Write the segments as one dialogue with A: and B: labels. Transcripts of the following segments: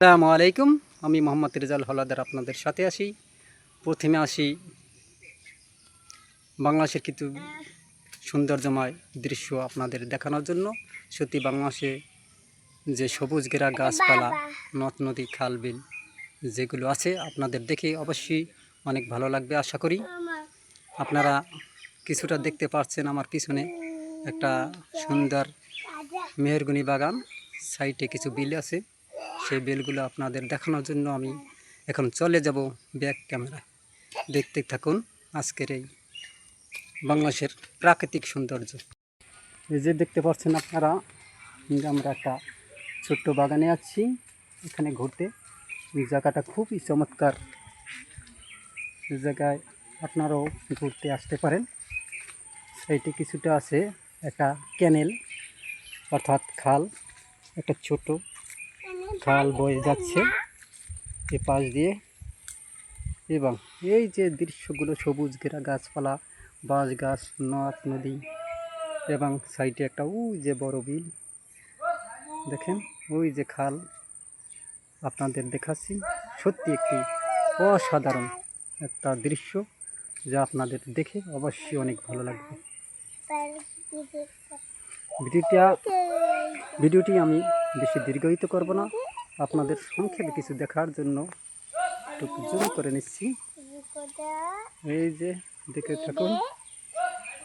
A: আসসালামু আলাইকুম। আমি মোহাম্মদ রেজাল হলাদার আপনাদের সাথে আসি প্রথমে আসি বাংলাদেশের কিছু সৌন্দর্যময় দৃশ্য আপনাদের দেখানোর জন্য। সত্যি বাংলাদেশে যে সবুজ ঘেরা গাছপালা নদ নদী খাল বিল যেগুলো আছে আপনাদের দেখে অবশ্যই অনেক ভালো লাগবে আশা করি। আপনারা কিছুটা দেখতে পাচ্ছেন আমার পিছনে একটা সুন্দর মেহেরগুনি বাগান। সাইডে কিছু বিল আছে। সেই বেলগুলো আপনাদের দেখানোর জন্য আমি এখন চলে যাব ব্যাক ক্যামেরায়। দেখতে থাকুন আজকের এই বাংলাদেশের প্রাকৃতিক সৌন্দর্য। এই যে দেখতে পাচ্ছেন আপনারা আমরা একটা ছোট্ট বাগানে আছি। এখানে ঘুরতে জায়গাটা খুবই চমৎকার। জায়গায় আপনারাও ঘুরতে আসতে পারেন। সাইডে কিছুটা আছে একটা ক্যানেল, অর্থাৎ খাল, একটা ছোট খাল বয়ে যাচ্ছে এ পাশ দিয়ে। এবং এই যে দৃশ্যগুলো সবুজ ঘেরা গাছপালা বাঁশ গাছ নদ নদী এবং সাইডে একটা ওই যে বড় বিল। দেখেন ওই যে খাল আপনাদের দেখাচ্ছি। সত্যি একটি অসাধারণ একটা দৃশ্য যা আপনাদের দেখে অবশ্যই অনেক ভালো লাগবে। ভিডিওটা ভিডিওটি আমি বেশি দীর্ঘায়িত করব না। আপনাদের সংক্ষেপে কিছু দেখার জন্য একটু জুম করে নিচ্ছি। এই যে, দেখে থাকুন।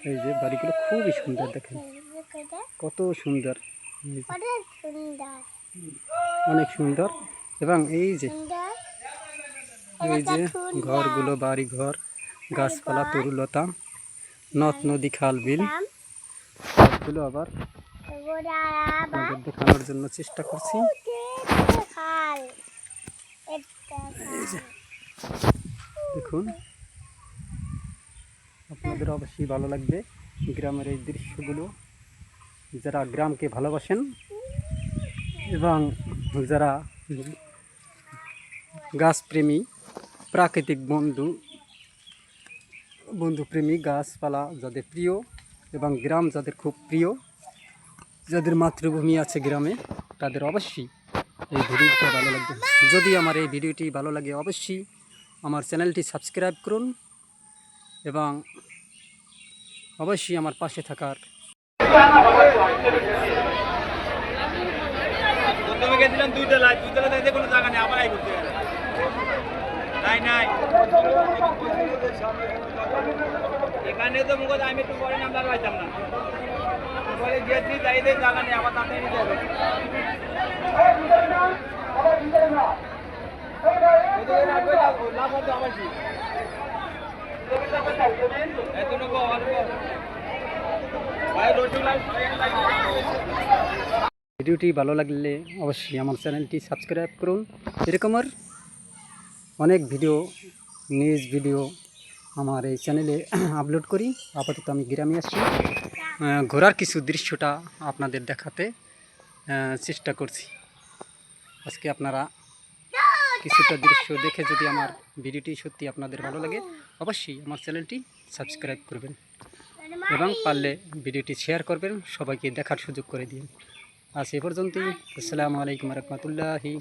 A: এই যে, বাড়িগুলো খুবই সুন্দর দেখেন। কত সুন্দর। অনেক সুন্দর। এবং এই যে এই যে ঘরগুলো বাড়ি ঘর গাছপালা, তরুলতা, নদ, নদী, খাল, বিল, সবগুলো আবার দেখানোর জন্য চেষ্টা করছি। দেখুন। আপনাদের অবশ্যই ভালো লাগবে গ্রামের এই দৃশ্যগুলো। যারা গ্রামকে ভালোবাসেন এবং যারা গাছপ্রেমী প্রাকৃতিক বন্ধু বন্ধুপ্রেমী গাছপালা যাদের প্রিয় এবং গ্রাম যাদের খুব প্রিয় যাদের মাতৃভূমি আছে গ্রামে, তাদের অবশ্যই এই ভিডিওটা ভালো লাগবে। যদি আমার এই ভিডিওটি ভালো লাগে, অবশ্যই আমার চ্যানেলটি সাবস্ক্রাইব করুন এবং অবশ্যই আমার পাশে থাকার
B: এখানে তো মুখ আমি একটু পরে নামলাম পাইতাম না।
A: ভিডিওটি ভালো লাগলে অবশ্যই আমার চ্যানেলটি সাবস্ক্রাইব করুন। এরকমের অনেক ভিডিও, নিউজ ভিডিও আমার এই চ্যানেলে আপলোড করি। আপাতত আমি গ্রামে আসছি। ঘোরার কিছু দৃশ্যটা আপনাদের দেখাতে চেষ্টা করছি। আজকে আপনারা কিছুটা দৃশ্য দেখে যদি আমার ভিডিওটি সত্যি আপনাদের ভালো লাগে, অবশ্যই আমার চ্যানেলটি সাবস্ক্রাইব করবেন এবং পারলে ভিডিওটি শেয়ার করবেন, সবাইকে দেখার সুযোগ করে দিন। আজ এ পর্যন্তই। আসসালামু আলাইকুম রহমতুল্লাহি